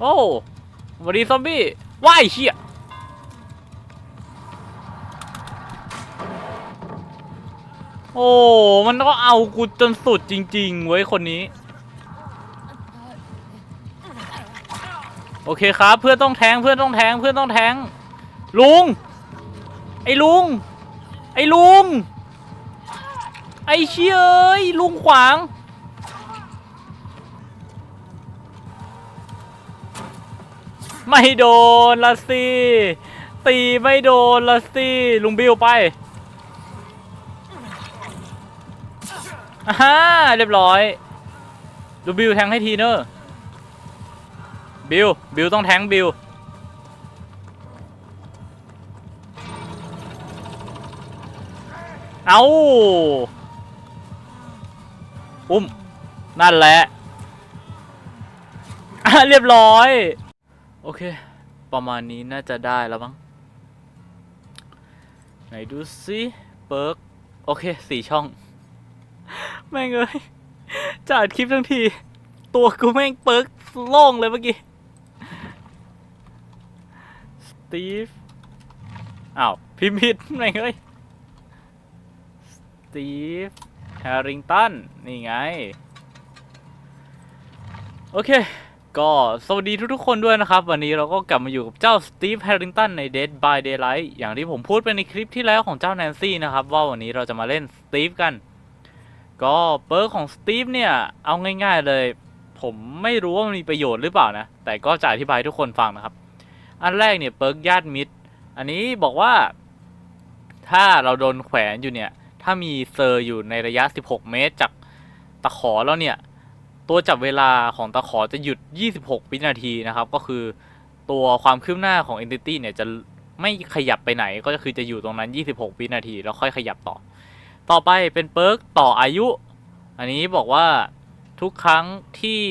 โอ้สวัสดีซอมบี้ว้ายเชี่ยโอ้ มันก็เอากูจนสุดจริง ๆ เว้ยคนนี้ โอเคครับ เพื่อนต้องแทงเพื่อนต้องแทงเพื่อนต้องแทง ลุง ไอ้ลุง ไอ้ลุง ไอ้เชี่ยเอ้ยลุงขวาง ไม่โดนละสิตีไม่โดนละสิลุงบิวไปอ่าฮะเรียบร้อยลุงบิวแทงให้ทีเนอะบิวบิวต้องแทงบิวเอาอุ้มนั่นแหละเรียบร้อย โอเค ประมาณนี้น่าจะได้แล้วมั้งไหนดูสิเปิร์กโอเคสี่ช่อง แม่งเอ้ยจัดคลิปทั้งที ตัวกูแม่งเปิร์กโล่งเลยเมื่อกี้สตีฟอ้าวพิมพ์ผิดแม่งเอ้ยสตีฟแฮร์ริงตัน นี่ไง โอเค ก็สวัสดีทุกๆคนด้วยนะครับ วันนี้เราก็กลับมาอยู่กับเจ้าสตีฟแฮร์ริงตันใน Dead by Daylight อย่างที่ผมพูดไปในคลิปที่แล้วของเจ้าแนนซี่นะครับ ว่าวันนี้เราจะมาเล่นสตีฟกัน ก็เปิร์กของสตีฟเนี่ย เอาง่ายๆเลย ผมไม่รู้ว่ามันมีประโยชน์หรือเปล่านะ แต่ก็จะอธิบายทุกคนฟังนะครับ อันแรกเนี่ยเปิร์กญาติมิตร อันนี้บอกว่า ถ้าเราโดนแขวนอยู่เนี่ย ถ้ามีเซอร์อยู่ในระยะ 16 เมตรจากตะขอแล้วเนี่ย ตัวจับเวลาของตะขอจะหยุด 26 วินาทีนะครับ ก็คือตัวความคืบหน้าของ Entity เนี่ยจะไม่ขยับไปไหนก็คือจะอยู่ตรงนั้น 26 วินาที แล้วค่อยขยับต่อ ต่อไปเป็นเปิร์กต่ออายุ อันนี้บอกว่าทุกครั้งที่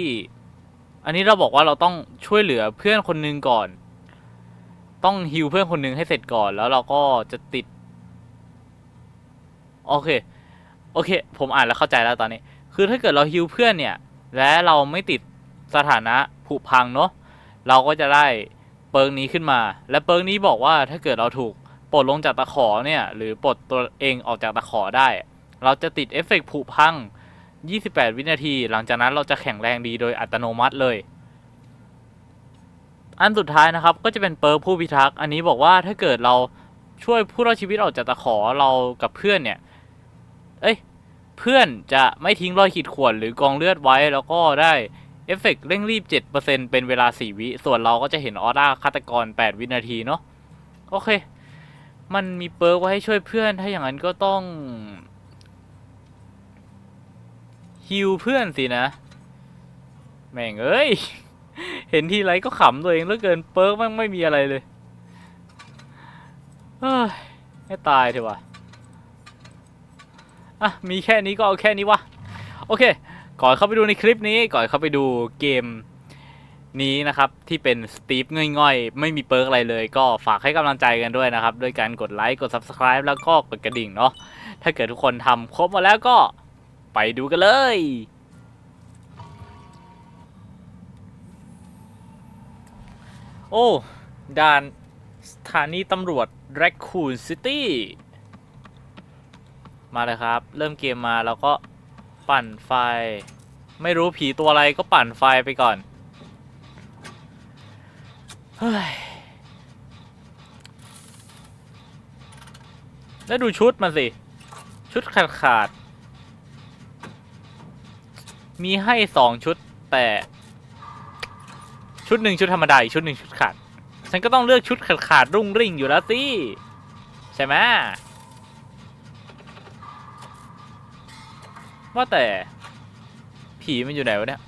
อันนี้เราบอกว่าเราต้องช่วยเหลือเพื่อนคนหนึ่งก่อน ต้องฮิวเพื่อนคนหนึ่งให้เสร็จก่อน แล้วเราก็จะติด โอเค โอเค ผมอ่านแล้วเข้าใจแล้วตอนนี้ คือถ้าเกิดเราฮิวเพื่อนเนี่ย และเราไม่ติดสถานะผุพังเนาะเราก็จะได้เปิร์กนี้ขึ้นมา และเปิร์กนี้บอกว่าถ้าเกิดเราถูกปลดลงจากตะขอเนี่ยหรือปลดตัวเองออกจากตะขอได้ เราจะติดเอฟเฟกต์ผุพัง 28 วินาที หลังจากนั้นเราจะแข็งแรงดีโดยอัตโนมัติเลย อันสุดท้ายนะครับก็จะเป็นเปิร์กผู้พิทักษ์อันนี้บอกว่าถ้าเกิดเราช่วยผู้รอดชีวิตออกจากตะขอเรากับเพื่อนเนี่ย เอ้ย เพื่อนจะไม่ทิ้งรอยขีดข่วนหรือกองเลือดไว้ แล้วก็ได้เอฟเฟกต์เร่งรีบ 7%เป็นเวลา 4 วิ ส่วนเราก็จะเห็นออร่าฆาตกร 8 วินาทีเนาะโอเค มันมีเปิร์กไว้ให้ช่วยเพื่อน ถ้าอย่างนั้นก็ต้องฮิวเพื่อนสินะ แม่งเอ้ย เห็นทีไรก็ขำตัวเองเหลือเกินเปิร์กมันไม่มีอะไรเลยเฮ้ยให้ตายเถอะวะ อะมีแค่นี้ก็เอาแค่นี้วะโอเค ก่อนเข้าไปดูในคลิปนี้ก่อนเข้าไปดูเกมนี้นะครับ ที่เป็นสตีฟง่อยๆ ไม่มีเปิร์กอะไรเลย ก็ฝากให้กำลังใจกันด้วยนะครับ ด้วยการกดไลค์กด Subscribe แล้วก็กดกระดิ่งเนาะถ้าเกิดทุกคนทำครบหมาแล้วก็ไปดูกันเลยโอ้ด่านสถานีตำรวจ Raccoon City มาเลยครับ เริ่มเกมมาแล้วก็ปั่นไฟ ไม่รู้ผีตัวอะไรก็ปั่นไฟไปก่อนเฮ้ยแล้วดูชุดมันสิ ชุดขาดขาด มีให้สองชุดแต่ ชุดหนึ่งชุดธรรมดาอีกชุดหนึ่งชุดขาด ฉันก็ต้องเลือกชุดขาดขาดรุ่งริ่งอยู่แล้วสิ ใช่ไหม ว่าแต่ผีมันอยู่ไหนวะเนี่ย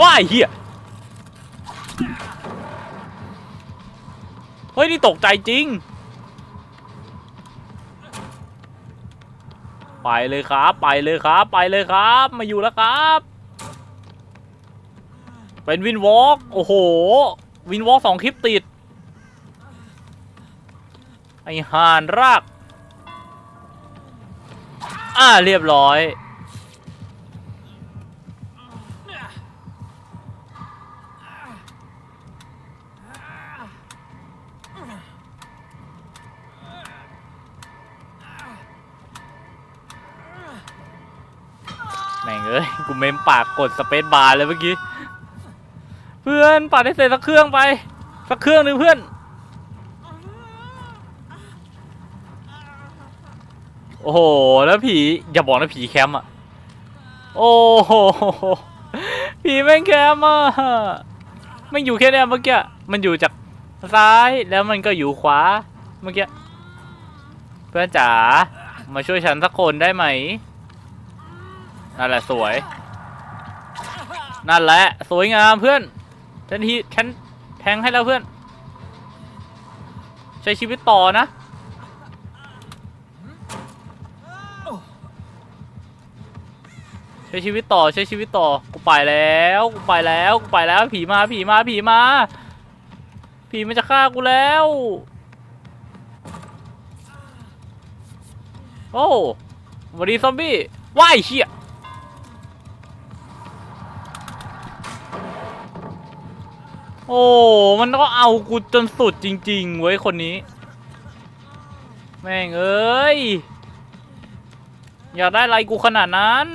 ว้ายเฮียเฮ้ย นี่ตกใจจริง ไปเลยครับ ไปเลยครับ ไปเลยครับ มาอยู่แล้วครับ เป็นวินวอล์กโอ้โห วินวอล์กสองคลิปติด ไอ้ห่านราก อ่าเรียบร้อย แม่งเอ้ย กูเมมปากกดสเปซบาร์เลยเมื่อกี้ เพื่อนปัดให้เสร็จสักเครื่องไป สักเครื่องหนึ่งเพื่อน อ้โห แล้วผีอย่าบอกนะผีแคมป์อะ โอ้โห ผีแม่งแคมป์อะม่งอยู่แค่เนี้ยเมื่อกี้ มันอยู่จากซ้ายแล้วมันก็อยู่ขวา เมื่อกี้ เพื่อนจ๋า มาช่วยฉันสักคนได้ไหม นั่นแหละสวย นั่นแหละ สวยงามเพื่อนฉันทีฉันแทงให้แล้วเพื่อน ใช้ชีวิตต่อนะ ใช้ชีวิตต่อใช้ชีวิตต่อกูไปแล้วกูไปแล้วกูไปแล้วผีมาผีมาผีมาผีมันจะฆ่ากูแล้ว โอ้วัสดีซอมบี้ว้ายเชี่ยโอ้ มันก็เอากูจนสุดจริง ๆ เว้ย คนนี้ แม่งเอ้ย อยากได้อะไรกูขนาดนั้น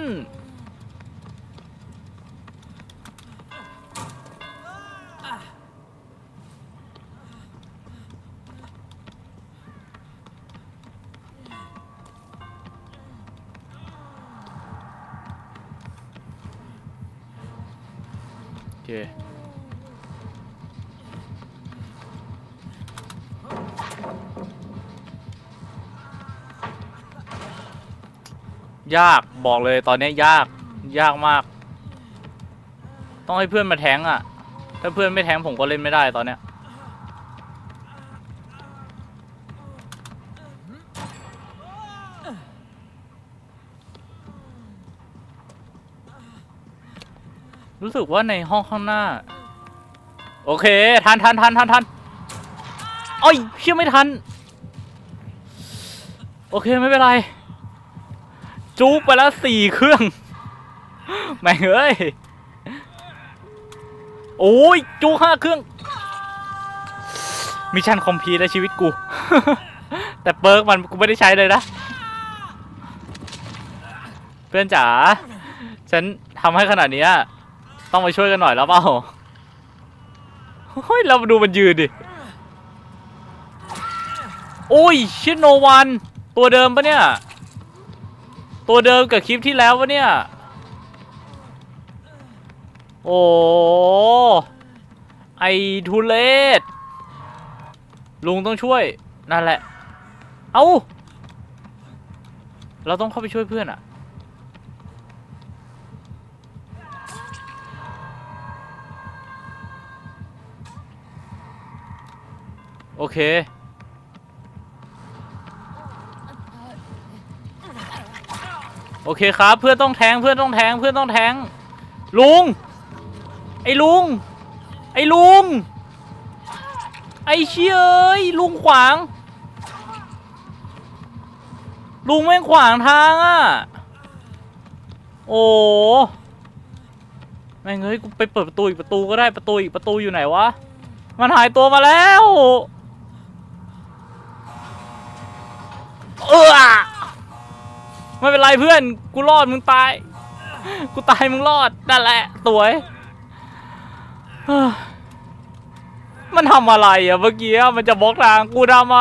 ยากบอกเลยตอนนี้ยากยากมาก ต้องให้เพื่อนมาแทงอะ ถ้าเพื่อนไม่แทงผมก็เล่นไม่ได้ตอนเนี้ยรู้สึกว่าในห้องข้างหน้า โอเค ทันทันทันทันทันเอ้ยเชื่อไม่ทัน โอเค ไม่เป็นไร จูบไปแล้วสี่เครื่องแม่งเอ้ย โอ้ยจูห้าเครื่อง มิชชั่นคอมพีทแล้วชีวิตกู แต่เปิร์กมันกูไม่ได้ใช้เลยนะ เพื่อนจ๋า ฉันทำให้ขนาดนี้ต้องมาช่วยกันหน่อยแล้วเปล่าเฮ้ย เรามาดูมันยืนดิ โอ้ย ชิโนวัน ตัวเดิมปะเนี่ย ตัวเดิมกับคลิปที่แล้วปะเนี่ย โอ้ไอทุเลศลุงต้องช่วย นั่นแหละ เอาเราต้องเข้าไปช่วยเพื่อนอะโอเค โอเคครับ เพื่อนต้องแทงเพื่อนต้องแทงเพื่อนต้องแทงลุง ไอ้ลุง ไอ้ลุง ไอ้เชี่ยเอ้ยลุงขวาง ลุงแม่งขวางทางอะ โอ้แม่งเอ้ยกูไปเปิดประตูอีกประตูก็ได้ประตูอีกประตูอยู่ไหนวะ มันหายตัวมาแล้ว เออ ไม่เป็นไรเพื่อน กูรอดมึงตาย กูตายมึงรอดนั่นแหละสวยมันทำอะไรอะเมื่อกี้มันจะบล็อกทางกูทำไม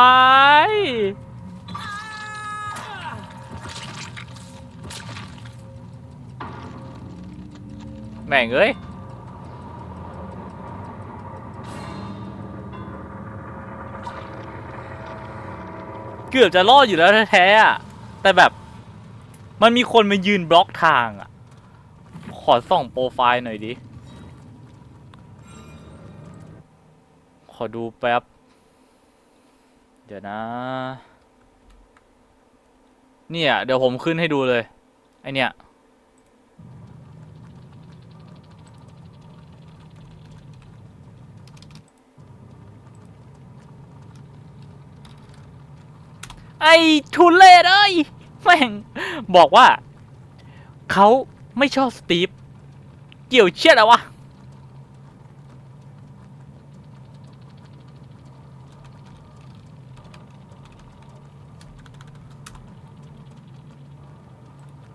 แม่งเอ้ยเกือบจะรอดอยู่แล้วแท้ๆแต่แบบ มันมีคนมายืนบล็อกทางอะ ขอส่องโปรไฟล์หน่อยดิ ขอดูแป๊บ เดี๋ยวนะ เนี่ย เดี๋ยวผมขึ้นให้ดูเลย ไอเนี่ย ไอ้ทุเลศเอ้ย แม่งบอกว่าเขาไม่ชอบสตีฟเกี่ยวเชี่ยอะวะ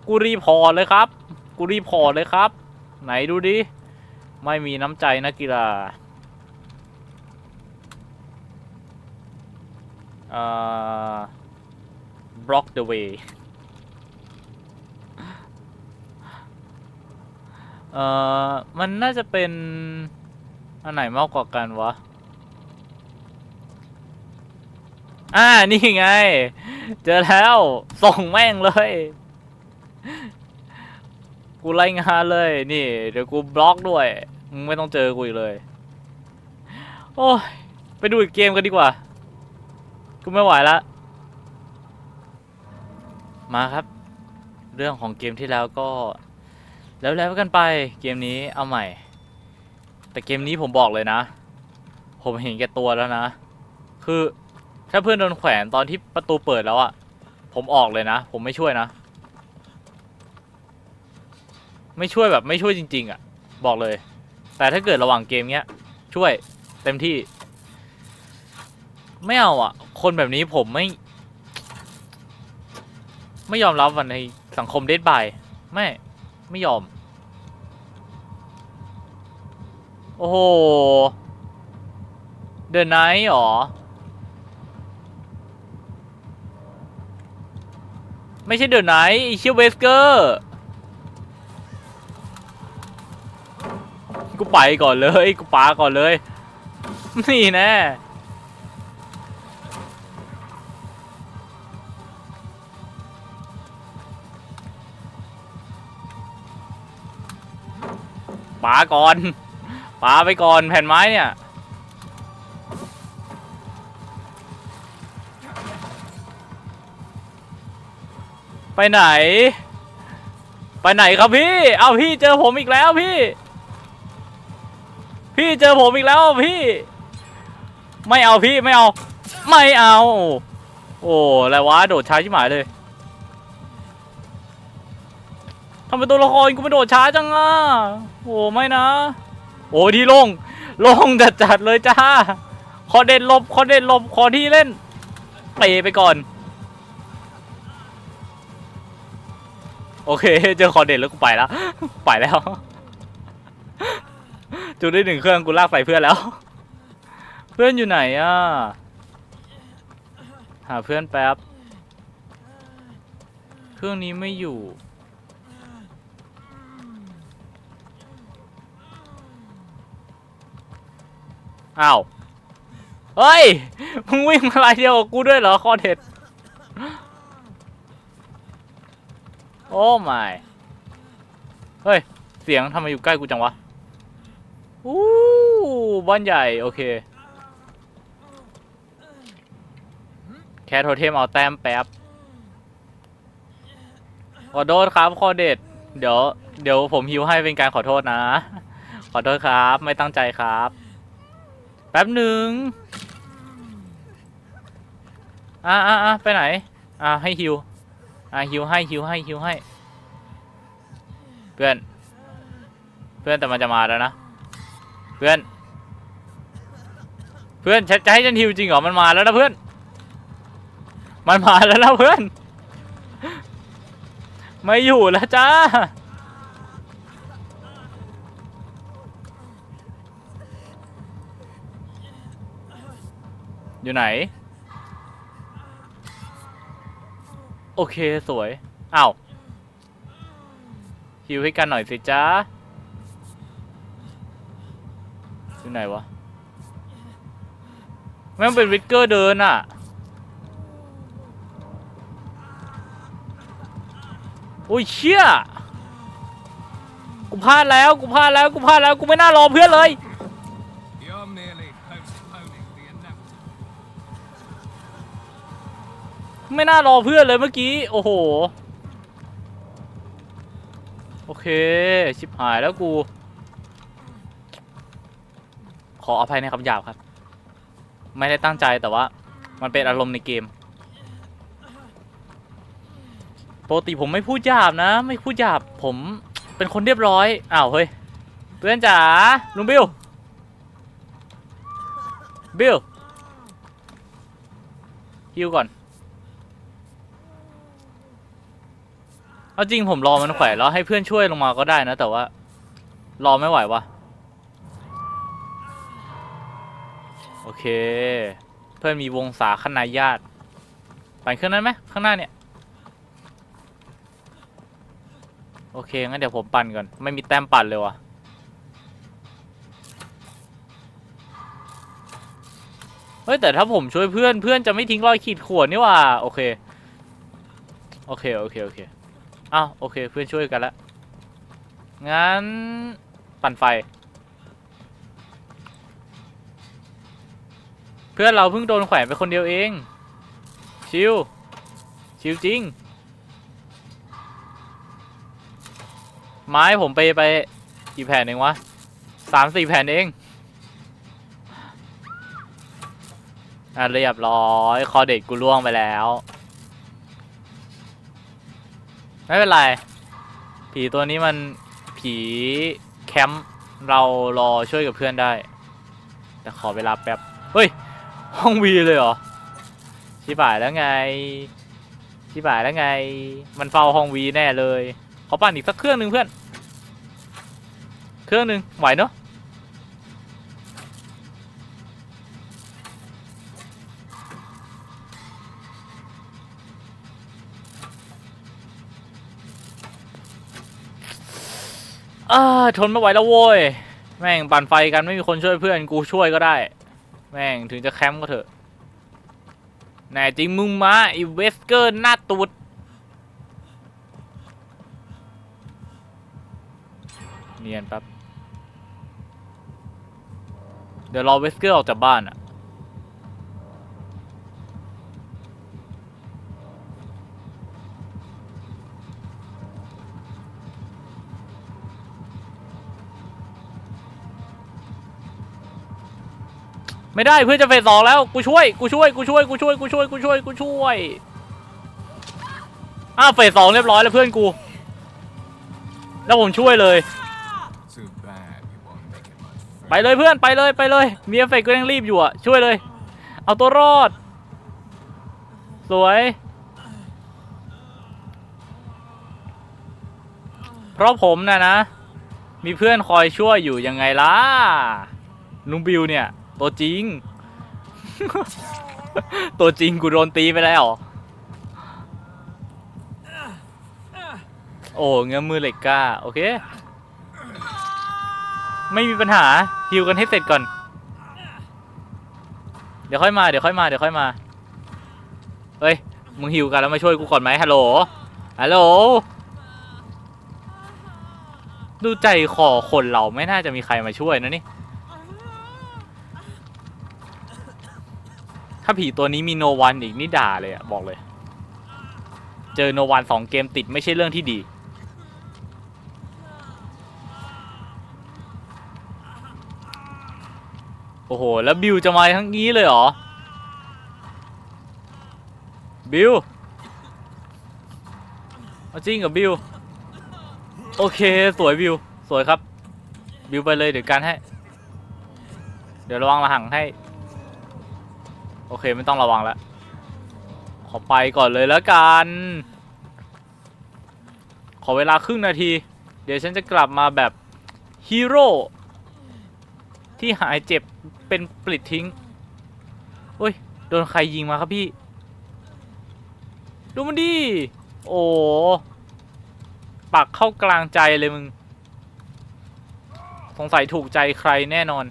กูรีพอร์ตเลยครับกกูรีพอร์ตเลยครับ ไหนดูดิ ไม่มีน้ำใจนักกีฬาเอ่อ block the way เอ่อ มันน่าจะเป็น อันไหนมากกว่ากันวะ อ่า นี่ไง เจอแล้ว ส่งแม่งเลย กูรายงานเลย นี่ เดี๋ยวกูบล็อกด้วย มึงไม่ต้องเจอกูอีกเลย โอ้ย ไปดูอีกเกมกันดีกว่า กูไม่ไหวละ มาครับ เรื่องของเกมที่แล้วก็ แล้วแล้วกันไปเกมนี้เอาใหม่ แต่เกมนี้ผมบอกเลยนะ ผมเห็นแก่ตัวแล้วนะ คือถ้าเพื่อนโดนแขวนตอนที่ประตูเปิดแล้วอะผมออกเลยนะ ผมไม่ช่วยนะ ไม่ช่วยแบบไม่ช่วยจริง ๆอะบอกเลย แต่ถ้าเกิดระหว่างเกมเนี้ย ช่วยเต็มที่ ไม่เอาอะคนแบบนี้ผมไม่ ไม่ยอมรับวันในสังคมเดทบายไม่ ไม่ยอม โอ้โห เดินไนท์หรอ ไม่ใช่เดินไนท์ไอเชียเวสเกอร์ กูไปก่อนเลย กูปาก่อนเลย นี่แน่ ปาก่อนปาไปก่อนแผ่นไม้เนี่ยไปไหน ไปไหนครับพี่ เอาพี่เจอผมอีกแล้วพี่ พี่เจอผมอีกแล้วพี่ ไม่เอาพี่ไม่เอา ไม่เอา โอ้อะไรวะโดดช้าชิบหายเลย ทำไมตัวละครกูไม่โดดช้าจังอะโอ้ไม่นะ โอ้ที่ลงลงจัดจัดๆเลยจ้าขอเด่นลบขอเด่นลบขอที่เล่นเตะไปก่อน โอเค เจอคอเด่นแล้วกูไปแล้วไปแล้ว จุดได้หนึ่งเครื่องกูลากใส่เพื่อนแล้ว เพื่อนอยู่ไหนอะหาเพื่อนแป๊บ เครื่องนี้ไม่อยู่ อ้าว เฮ้ย มึงวิ่งมาลายเดียวกับกูด้วยเหรอคอเด็ด โอ้ไม่เฮ้ย เสียงทำไมอยู่ใกล้กูจังวะ อู้บ้านใหญ่ โอเค แคทโทเทมเอาแต้มแป๊บ ขอโทษครับคอเด็ด เดี๋ยว เดี๋ยวผมฮิวให้เป็นการขอโทษนะ ขอโทษครับ ไม่ตั้งใจครับ แป๊บหนึ่งอะอะอะไปไหน อะให้ฮิว อะฮิวให้ฮิวให้ฮิวให้ เพื่อน เพื่อนแต่มันจะมาแล้วนะ เพื่อน เพื่อนจะให้ฉันฮิวจริงเหรอ มันมาแล้วนะเพื่อน มันมาแล้วนะเพื่อน ไม่อยู่แล้วจ้า อยู่ไหน โอเคสวยอ้าวฮิวให้กันหน่อยสิจ้าอยู่ไหนวะแม่งเป็นวิกเกอร์เดินอะโอ้ยเชี่ยกูพลาดแล้วกูพลาดแล้วกูพลาดแล้วกูไม่น่ารอเพื่อนเลย ไม่น่ารอเพื่อนเลยเมื่อกี้ โอ้โห โอเค ชิบหายแล้วกู ขออภัยในคำหยาบครับ ไม่ได้ตั้งใจแต่ว่า มันเป็นอารมณ์ในเกมปกติผมไม่พูดหยาบนะ ไม่พูดหยาบผมเป็นคนเรียบร้อยอ้าวเฮ้ยเพื่อนจ๋าลุงบิลบิลฮิวก่อน เอาจริงผมรอมันแขวนแล้วให้เพื่อนช่วยลงมาก็ได้นะ แต่ว่า รอไม่ไหววะโอเค เพื่อนมีวงศาคณาญาติปั่นเครื่องนั้นไหมข้างหน้าเนี่ยโอเคงั้นเดี๋ยวผมปั่นก่อนไม่มีแต้มปั่นเลยวะเฮ้ยแต่ถ้าผมช่วยเพื่อนเพื่อนจะไม่ทิ้งรอยขีดข่วนนี่ว่าโอเคโอเคโอเคโอเค อ้าวโอเคเพื่อนช่วยกันแล้วงั้นปั่นไฟ เพื่อนเราเพิ่งโดนแขวนไปคนเดียวเอง ชิวชิวจริง ไม้ผมไปไปกี่แผ่นเองวะสามสี่แผ่นเองอะเรียบร้อย คอเด็กกูล่วงไปแล้ว ไม่เป็นไร ผีตัวนี้มันผีแคมป์เรารอช่วยกับเพื่อนได้ แต่ขอเวลาแป๊บ เฮ้ย ห้องวีเลยเหรอ ชิบายแล้วไง ชิบายแล้วไง มันเฝ้าห้องวีแน่เลย ขอปั่นอีกสักเครื่องหนึ่งเพื่อน เครื่องหนึ่งไหวเนาะ อ่าทนไม่ไหวแล้วโว้ย แม่งปั่นไฟกันไม่มีคนช่วยเพื่อนกูช่วยก็ได้ แม่งถึงจะแคมป์ก็เถอะแน่จริงมึงมาอีเวสเกอร์หน้าตูดเนียนแป๊บ เดี๋ยวรอเวสเกอร์ออกจากบ้านอะ ไม่ได้เพื่อนจะเฟสสองแล้วกูช่วยกูช่วยกูช่วยกูช่วยกูช่วยกูช่วยกูช่วยอ้าวเฟสสองเรียบร้อยแล้วเพื่อนกู แล้วผมช่วยเลย ไปเลยเพื่อนไปเลยไปเลยมีเอฟเฟกต์ก็ยังรีบอยู่อะช่วยเลย เอาตัวรอด สวยเพราะผมนะนะ มีเพื่อนคอยช่วยอยู่ยังไงล่ะลุงบิวเนี่ย ตัวจริง ตัวจริงกูโดนตีไปแล้วโอ้เงื้อมือเหล็กกล้า โอเค ไม่มีปัญหาฮิวกันให้เสร็จก่อน เดี๋ยวค่อยมา เดี๋ยวค่อยมา เดี๋ยวค่อยมา เฮ้ย มึงฮิวกันแล้วมาช่วยกูก่อนไหมฮัลโหล ฮัลโหล ดูใจคอคนเราไม่น่าจะมีใครมาช่วยนะนี่ ถ้าผีตัวนี้มีโนวันอีกนี่ด่าเลยอะบอกเลย เจอโนวันสองเกมติดไม่ใช่เรื่องที่ดี โอ้โห แล้วบิวจะมาทั้งนี้เลยเหรอ บิวเอาจริงกับบิว โอเค สวยบิว สวยครับ บิวไปเลยเดี๋ยวการให้ เดี๋ยวระวังระหังให้ โอเคไม่ต้องระวังแล้ว ขอไปก่อนเลยแล้วกัน ขอเวลาครึ่งนาที เดี๋ยวฉันจะกลับมาแบบฮีโร่ที่หายเจ็บเป็นปลิดทิ้งโอ้ย โดนใครยิงมาครับพี่ ดูมันดิ โอ้ปักเข้ากลางใจเลยมึง สงสัยถูกใจใครแน่นอน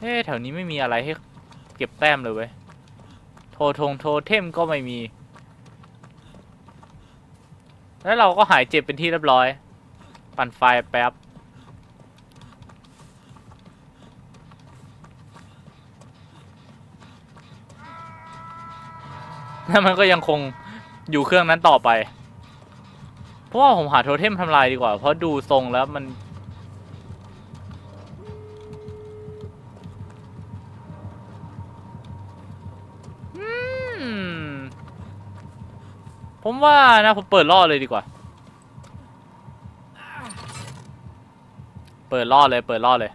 เอ๊แถวนี้ไม่มีอะไรให้ เก็บแต้มเลยเว้ย โททงโทเทมก็ไม่มี แล้วเราก็หายเจ็บเป็นที่เรียบร้อย ปั่นไฟแป๊บ แล้วมันก็ยังคงอยู่เครื่องนั้นต่อไป เพราะว่าผมหาโทเทมทำลายดีกว่า เพราะดูทรงแล้วมัน ว่านะผมเปิดล่อเลยดีกว่า เปิดล่อเลยเปิดล่อเลย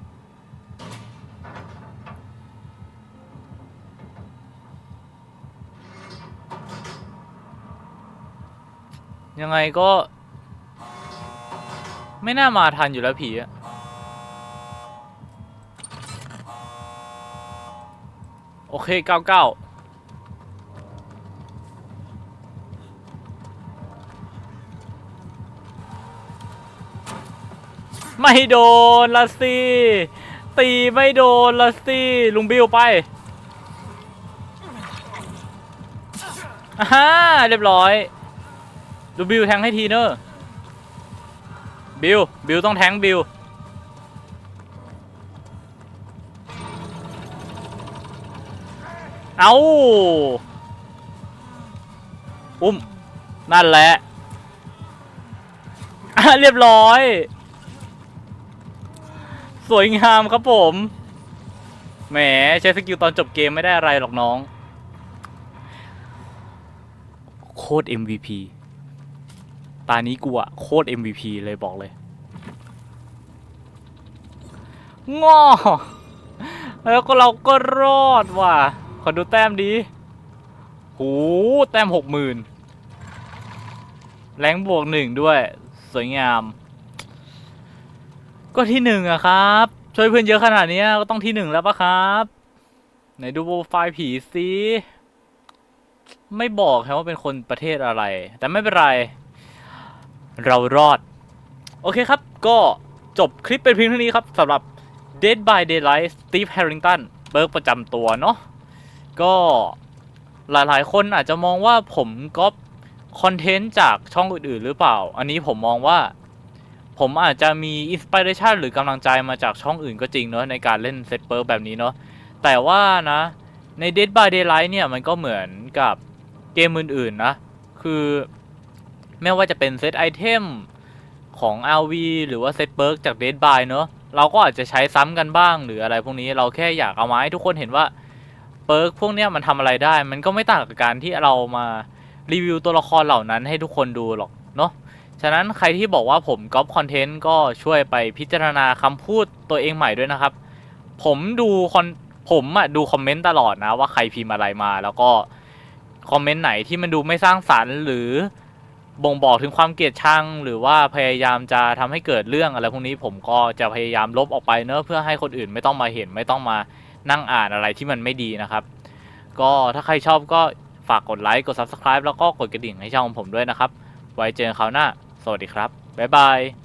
ยังไงก็ ไม่น่ามาทันอยู่แล้วผีอะโอเคเก้าเก้า ไม่โดนละสิตีไม่โดนละสิลุงบิวไปอ่าเรียบร้อย ดูบิวแทงให้ทีเนอะบิวบิวต้องแทงบิวเอาอุ้ม นั่นแหละ เรียบร้อย สวยงามครับผม แหมใช้สกิลตอนจบเกมไม่ได้อะไรหรอกน้อง โคตร MVP ตานี้กูอะโคตร MVP เลยบอกเลยงอแล้วก็เราก็รอดว่ะ ขอดูแต้มดี หูแต้มหกหมื่นแรงบวกหนึ่งด้วย สวยงาม ก็ที่หนึ่งอะครับ ช่วยเพื่อนเยอะขนาดนี้ก็ต้องที่หนึ่งแล้วปะครับ ไหนดูโปรไฟล์ผีสิไม่บอกครับว่าเป็นคนประเทศอะไร แต่ไม่เป็นไร เรารอด โอเคครับ ก็จบคลิปเป็นเพียงเท่านี้ครับสำหรับ Dead by Daylight Steve Harrington เบิร์กประจำตัวเนาะก็หลายๆ คนอาจจะมองว่าผมก๊อปคอนเทนต์จากช่องอื่นๆ หรือเปล่า อันนี้ผมมองว่า ผมอาจจะมีอินสปิเรชันหรือกำลังใจมาจากช่องอื่นก็จริงเนาะในการเล่นเซตเปิร์กแบบนี้เนาะแต่ว่านะใน Dead by Daylight เนี่ยมันก็เหมือนกับเกมอื่นๆนะ คือไม่ว่าจะเป็นเซตไอเทมของ RV หรือว่าเซตเปิร์กจาก Dead by เนาะเราก็อาจจะใช้ซ้ำกันบ้างหรืออะไรพวกนี้เราแค่อยากเอามาให้ทุกคนเห็นว่าเปิร์กพวกเนี้ยมันทำอะไรได้ มันก็ไม่ต่างกับการที่เรามารีวิวตัวละครเหล่านั้นให้ทุกคนดูหรอกเนาะ ฉะนั้นใครที่บอกว่าผมก๊อปคอนเทนต์ก็ช่วยไปพิจารณาคำพูดตัวเองใหม่ด้วยนะครับ ผมดูคอนผมอะดูคอมเมนต์ตลอดนะว่าใครพิมพ์อะไรมา แล้วก็คอมเมนต์ไหนที่มันดูไม่สร้างสรรค์ หรือบ่งบอกถึงความเกลียดชัง หรือว่าพยายามจะทำให้เกิดเรื่องอะไรพวกนี้ผมก็จะพยายามลบออกไปเนอะเพื่อให้คนอื่นไม่ต้องมาเห็นไม่ต้องมานั่งอ่านอะไรที่มันไม่ดีนะครับ ก็ถ้าใครชอบก็ฝากกดไลค์กด Subscribe แล้วก็กดกระดิ่งให้ช่องผมด้วยนะครับ ไว้เจอกันคราวหน้า สวัสดีครับ บ๊ายบาย